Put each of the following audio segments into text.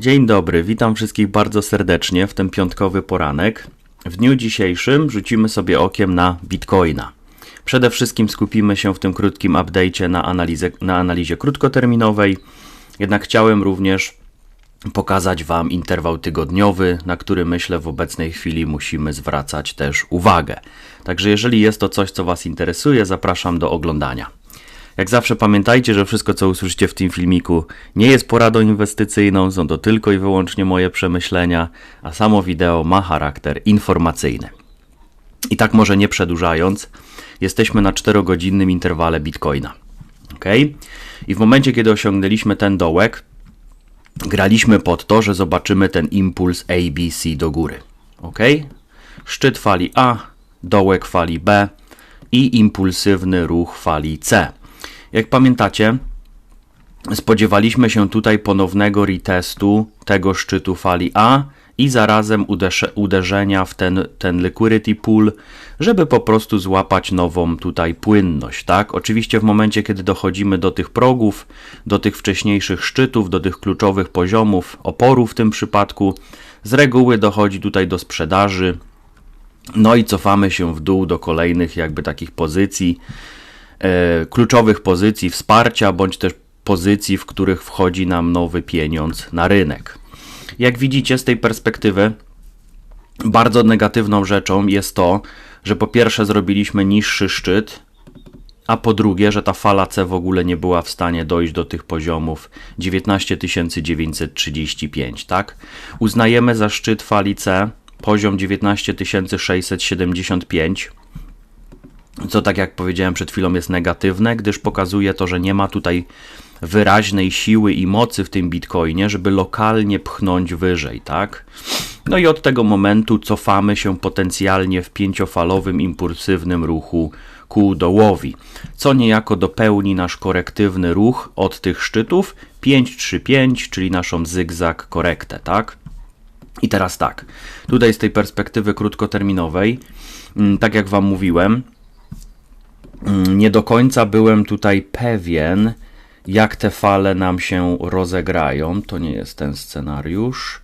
Dzień dobry, witam wszystkich bardzo serdecznie w ten piątkowy poranek. W dniu dzisiejszym rzucimy sobie okiem na Bitcoina. Przede wszystkim skupimy się w tym krótkim update'cie na, analizę, na analizie krótkoterminowej, jednak chciałem również pokazać Wam interwał tygodniowy, na który myślę w obecnej chwili musimy zwracać też uwagę. Także jeżeli jest to coś, co Was interesuje, zapraszam do oglądania. Jak zawsze pamiętajcie, że wszystko, co usłyszycie w tym filmiku, nie jest poradą inwestycyjną, są to tylko i wyłącznie moje przemyślenia, a samo wideo ma charakter informacyjny. I tak może nie przedłużając, jesteśmy na 4-godzinnym interwale Bitcoina. ok? I w momencie, kiedy osiągnęliśmy ten dołek, graliśmy pod to, że zobaczymy ten impuls ABC do góry. ok? Szczyt fali A, dołek fali B i impulsywny ruch fali C. Jak pamiętacie, spodziewaliśmy się tutaj ponownego retestu tego szczytu fali A i zarazem uderzenia w ten, ten liquidity pool, żeby po prostu złapać nową tutaj płynność, tak? Oczywiście w momencie, kiedy dochodzimy do tych progów, do tych wcześniejszych szczytów, do tych kluczowych poziomów oporu w tym przypadku, z reguły dochodzi tutaj do sprzedaży, no i cofamy się w dół do kolejnych jakby takich pozycji, kluczowych pozycji wsparcia, bądź też pozycji, w których wchodzi nam nowy pieniądz na rynek. Jak widzicie z tej perspektywy, bardzo negatywną rzeczą jest to, że po pierwsze zrobiliśmy niższy szczyt, a po drugie, że ta fala C w ogóle nie była w stanie dojść do tych poziomów 19 935, tak? Uznajemy za szczyt fali C poziom 19 675, co tak jak powiedziałem przed chwilą jest negatywne, gdyż pokazuje to, że nie ma tutaj wyraźnej siły i mocy w tym bitcoinie, żeby lokalnie pchnąć wyżej, tak? No i od tego momentu cofamy się potencjalnie w pięciofalowym impulsywnym ruchu ku dołowi, co niejako dopełni nasz korektywny ruch od tych szczytów 5-3-5, czyli naszą zygzak korektę, tak? I teraz tak, tutaj z tej perspektywy krótkoterminowej, mm, tak jak Wam mówiłem, nie do końca byłem tutaj pewien, jak te fale nam się rozegrają. To nie jest ten scenariusz.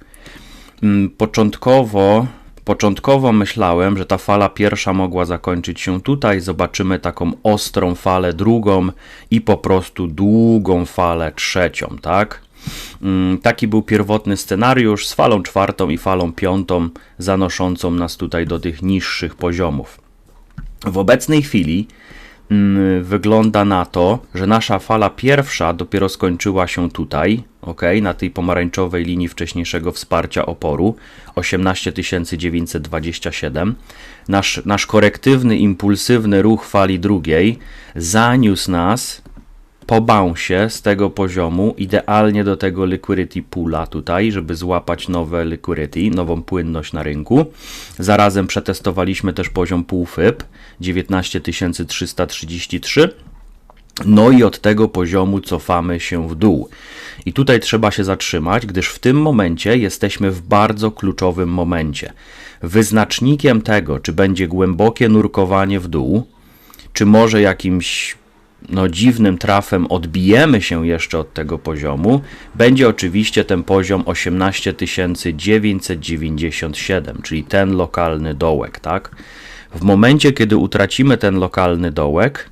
Mm, początkowo, początkowo myślałem, że ta fala pierwsza mogła zakończyć się tutaj. Zobaczymy taką ostrą falę drugą i po prostu długą falę trzecią, tak? Mm, taki był pierwotny scenariusz z falą czwartą i falą piątą, zanoszącą nas tutaj do tych niższych poziomów. W obecnej chwili Mm, wygląda na to, że nasza fala pierwsza dopiero skończyła się tutaj, ok, na tej pomarańczowej linii wcześniejszego wsparcia oporu 18927. Nasz, nasz korektywny, impulsywny ruch fali drugiej zaniósł nas po bounce z tego poziomu idealnie do tego liquidity poola tutaj, żeby złapać nowe liquidity, nową płynność na rynku. Zarazem przetestowaliśmy też poziom półfyb 19333. No i od tego poziomu cofamy się w dół. I tutaj trzeba się zatrzymać, gdyż w tym momencie jesteśmy w bardzo kluczowym momencie. Wyznacznikiem tego, czy będzie głębokie nurkowanie w dół, czy może jakimś no, dziwnym trafem odbijemy się jeszcze od tego poziomu, będzie oczywiście ten poziom 18997, czyli ten lokalny dołek, tak? W momencie, kiedy utracimy ten lokalny dołek,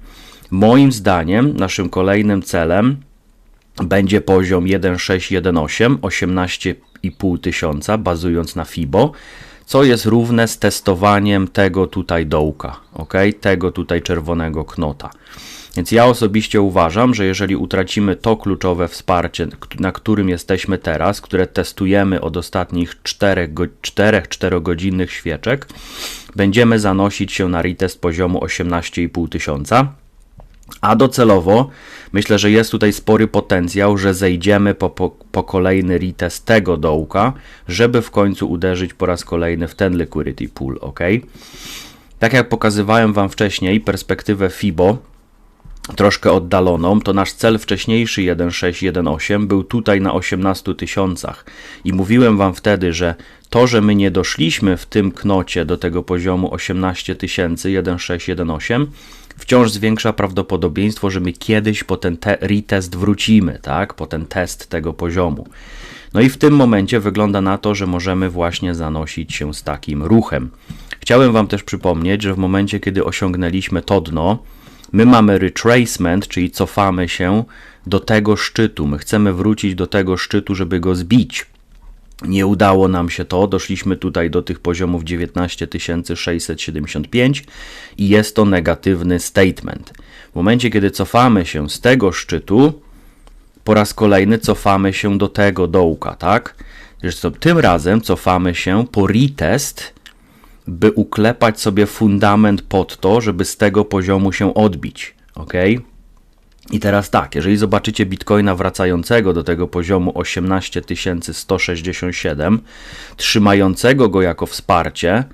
moim zdaniem naszym kolejnym celem będzie poziom 1618, 18,5 tysiąca, bazując na FIBO, co jest równe z testowaniem tego tutaj dołka, ok? Tego tutaj czerwonego knota. Więc ja osobiście uważam, że jeżeli utracimy to kluczowe wsparcie, na którym jesteśmy teraz, które testujemy od ostatnich 4-4 godzinnych świeczek, będziemy zanosić się na retest poziomu 18,5 tysiąca. A docelowo myślę, że jest tutaj spory potencjał, że zejdziemy po, po, po, kolejny retest tego dołka, żeby w końcu uderzyć po raz kolejny w ten liquidity pool, ok? Tak jak pokazywałem Wam wcześniej, perspektywę FIBO troszkę oddaloną, to nasz cel wcześniejszy 1618 był tutaj na 18 tysiącach i mówiłem Wam wtedy, że to, że my nie doszliśmy w tym knocie do tego poziomu 18 tysięcy 1618 wciąż zwiększa prawdopodobieństwo, że my kiedyś po ten retest wrócimy, tak, po ten test tego poziomu. No i w tym momencie wygląda na to, że możemy właśnie zanosić się z takim ruchem. Chciałem Wam też przypomnieć, że w momencie, kiedy osiągnęliśmy to dno, my mamy retracement, czyli cofamy się do tego szczytu. My chcemy wrócić do tego szczytu, żeby go zbić. Nie udało nam się to, doszliśmy tutaj do tych poziomów 19675 i jest to negatywny statement. W momencie, kiedy cofamy się z tego szczytu, po raz kolejny cofamy się do tego dołka, tak? Zresztą tym razem cofamy się po retest, by uklepać sobie fundament pod to, żeby z tego poziomu się odbić, ok? I teraz tak, jeżeli zobaczycie bitcoina wracającego do tego poziomu 18167, trzymającego go jako wsparcie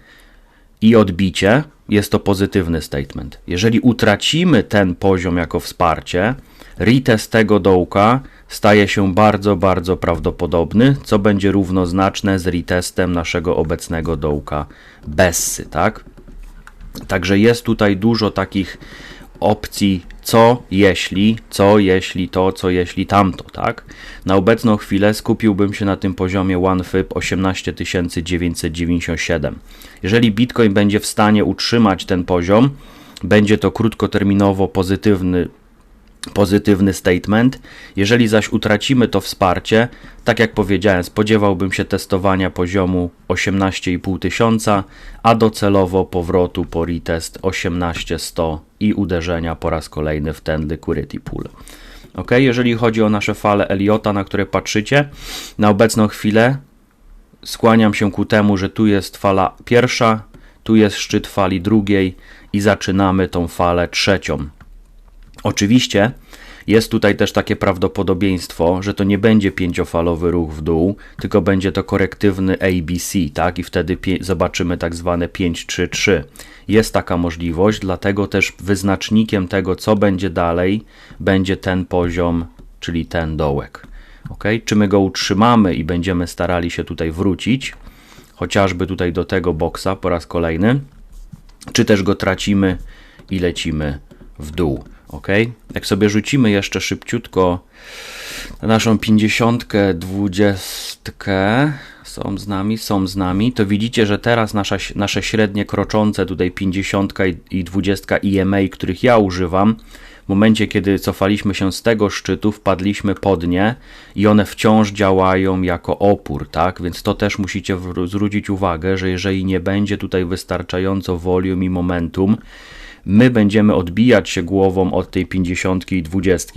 i odbicie, jest to pozytywny statement. Jeżeli utracimy ten poziom jako wsparcie, retest tego dołka staje się bardzo, bardzo prawdopodobny, co będzie równoznaczne z retestem naszego obecnego dołka Bessy, tak? Także jest tutaj dużo takich opcji, co jeśli, co jeśli to, co jeśli tamto, tak? Na obecną chwilę skupiłbym się na tym poziomie OneFib 18997. Jeżeli Bitcoin będzie w stanie utrzymać ten poziom, będzie to krótkoterminowo pozytywny pozytywny statement. Jeżeli zaś utracimy to wsparcie, tak jak powiedziałem, spodziewałbym się testowania poziomu 18,5 tysiąca, a docelowo powrotu po retest 18100 i uderzenia po raz kolejny w ten liquidity pool. Ok, jeżeli chodzi o nasze fale Eliota, na które patrzycie, na obecną chwilę skłaniam się ku temu, że tu jest fala pierwsza, tu jest szczyt fali drugiej i zaczynamy tą falę trzecią. Oczywiście jest tutaj też takie prawdopodobieństwo, że to nie będzie pięciofalowy ruch w dół, tylko będzie to korektywny ABC, tak? I wtedy zobaczymy tak zwane 5-3-3. Jest taka możliwość, dlatego też wyznacznikiem tego, co będzie dalej, będzie ten poziom, czyli ten dołek. Ok? Czy my go utrzymamy i będziemy starali się tutaj wrócić, chociażby tutaj do tego boksa po raz kolejny, czy też go tracimy i lecimy w dół ok? Jak sobie rzucimy jeszcze szybciutko naszą 50, 20 są z nami, są z nami, to widzicie, że teraz nasza, nasze średnie kroczące, tutaj 50 i 20 EMA, których ja używam, w momencie, kiedy cofaliśmy się z tego szczytu, wpadliśmy pod nie i one wciąż działają jako opór, tak? Więc to też musicie zwrócić uwagę, że jeżeli nie będzie tutaj wystarczająco volume i momentum, my będziemy odbijać się głową od tej 50 i 20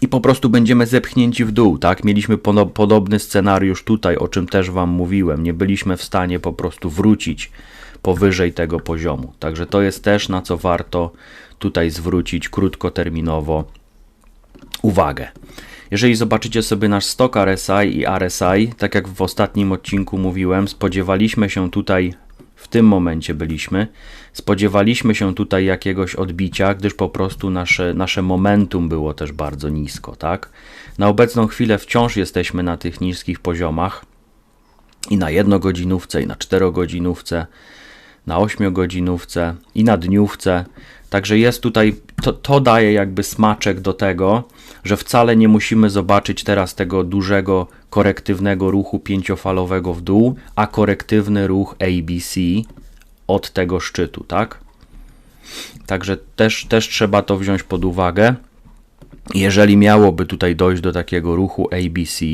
i po prostu będziemy zepchnięci w dół, tak? Mieliśmy podobny scenariusz tutaj, o czym też Wam mówiłem. Nie byliśmy w stanie po prostu wrócić powyżej tego poziomu. Także to jest też na co warto tutaj zwrócić krótkoterminowo uwagę. Jeżeli zobaczycie sobie nasz stok RSI i RSI, tak jak w ostatnim odcinku mówiłem, spodziewaliśmy się tutaj w tym momencie byliśmy. Spodziewaliśmy się tutaj jakiegoś odbicia, gdyż po prostu nasze, nasze momentum było też bardzo nisko, tak? Na obecną chwilę wciąż jesteśmy na tych niskich poziomach i na jednogodzinówce, i na czterogodzinówce, na ośmiogodzinówce i na dniówce. Także jest tutaj, to, to daje jakby smaczek do tego, że wcale nie musimy zobaczyć teraz tego dużego korektywnego ruchu pięciofalowego w dół, a korektywny ruch ABC od tego szczytu, tak? Także też, też trzeba to wziąć pod uwagę. Jeżeli miałoby tutaj dojść do takiego ruchu ABC,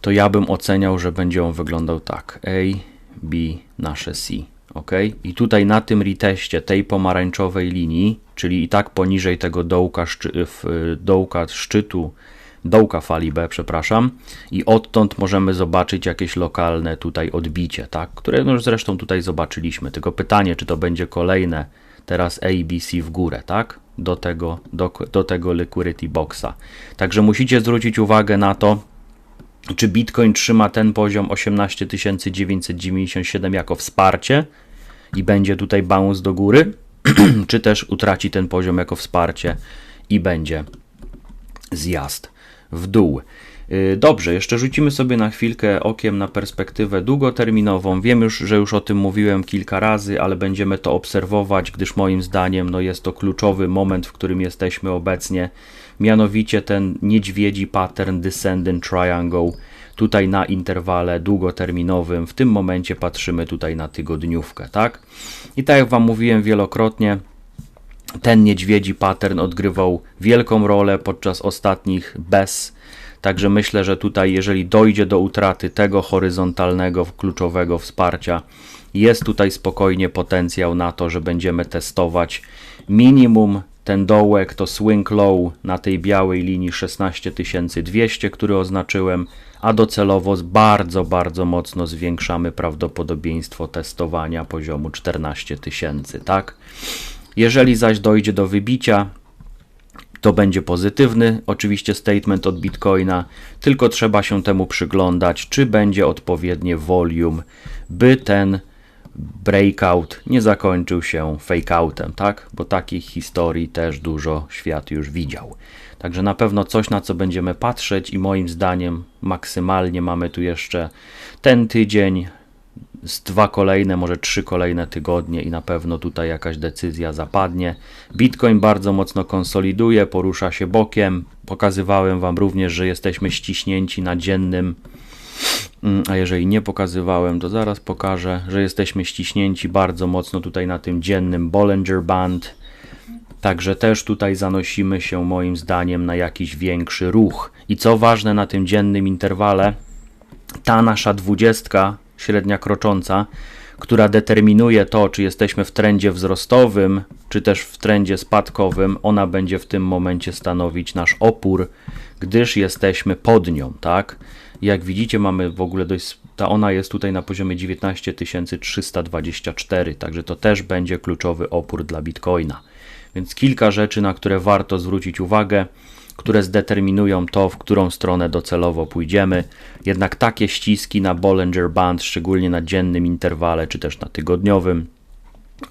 to ja bym oceniał, że będzie on wyglądał tak. A, B, nasze C. ok? I tutaj na tym reteście tej pomarańczowej linii, czyli i tak poniżej tego dołka, szczy, dołka szczytu dołka fali B, przepraszam, i odtąd możemy zobaczyć jakieś lokalne tutaj odbicie, tak, które już zresztą tutaj zobaczyliśmy. Tylko pytanie, czy to będzie kolejne teraz ABC w górę, tak, do tego, do, do tego liquidity boxa. Także musicie zwrócić uwagę na to, czy Bitcoin trzyma ten poziom 18997 jako wsparcie i będzie tutaj bounce do góry, czy też utraci ten poziom jako wsparcie i będzie zjazd w dół. Y, dobrze, jeszcze rzucimy sobie na chwilkę okiem na perspektywę długoterminową. Wiem już, że już o tym mówiłem kilka razy, ale będziemy to obserwować, gdyż moim zdaniem no jest to kluczowy moment, w którym jesteśmy obecnie. mianowicie ten niedźwiedzi pattern descending triangle tutaj na interwale długoterminowym. W tym momencie patrzymy tutaj na tygodniówkę, tak? I tak jak Wam mówiłem wielokrotnie, ten niedźwiedzi pattern odgrywał wielką rolę podczas ostatnich bez. Także myślę, że tutaj, jeżeli dojdzie do utraty tego horyzontalnego, kluczowego wsparcia, jest tutaj spokojnie potencjał na to, że będziemy testować minimum ten dołek to swing low na tej białej linii 16200, który oznaczyłem, a docelowo bardzo, bardzo mocno zwiększamy prawdopodobieństwo testowania poziomu 14000, tak? Jeżeli zaś dojdzie do wybicia, to będzie pozytywny, oczywiście statement od Bitcoina, tylko trzeba się temu przyglądać, czy będzie odpowiednie volume, by ten breakout nie zakończył się fakeoutem, tak? Bo takich historii też dużo świat już widział. Także na pewno coś, na co będziemy patrzeć, i moim zdaniem maksymalnie mamy tu jeszcze ten tydzień, z dwa kolejne, może trzy kolejne tygodnie, i na pewno tutaj jakaś decyzja zapadnie. Bitcoin bardzo mocno konsoliduje, porusza się bokiem. Pokazywałem Wam również, że jesteśmy ściśnięci na dziennym Mm, a jeżeli nie pokazywałem, to zaraz pokażę, że jesteśmy ściśnięci bardzo mocno tutaj na tym dziennym Bollinger Band. Także też tutaj zanosimy się moim zdaniem na jakiś większy ruch. I co ważne na tym dziennym interwale, ta nasza dwudziestka średnia krocząca, która determinuje to, czy jesteśmy w trendzie wzrostowym, czy też w trendzie spadkowym, ona będzie w tym momencie stanowić nasz opór, gdyż jesteśmy pod nią, tak? Jak widzicie, mamy w ogóle dość. Ta ona jest tutaj na poziomie 19 324, także to też będzie kluczowy opór dla Bitcoina. Więc kilka rzeczy, na które warto zwrócić uwagę, które zdeterminują to, w którą stronę docelowo pójdziemy. Jednak takie ściski na Bollinger Band, szczególnie na dziennym interwale czy też na tygodniowym,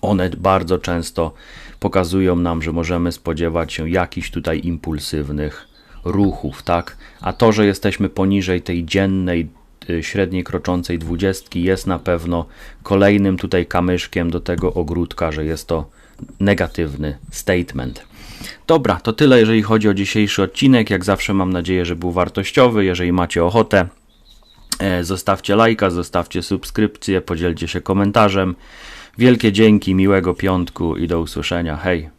one bardzo często pokazują nam, że możemy spodziewać się jakichś tutaj impulsywnych ruchów, tak? A to, że jesteśmy poniżej tej dziennej, y, średniej kroczącej dwudziestki jest na pewno kolejnym tutaj kamyszkiem do tego ogródka, że jest to negatywny statement. Dobra, to tyle jeżeli chodzi o dzisiejszy odcinek. Jak zawsze mam nadzieję, że był wartościowy. Jeżeli macie ochotę, e, zostawcie lajka, zostawcie subskrypcję, podzielcie się komentarzem. Wielkie dzięki, miłego piątku i do usłyszenia. Hej!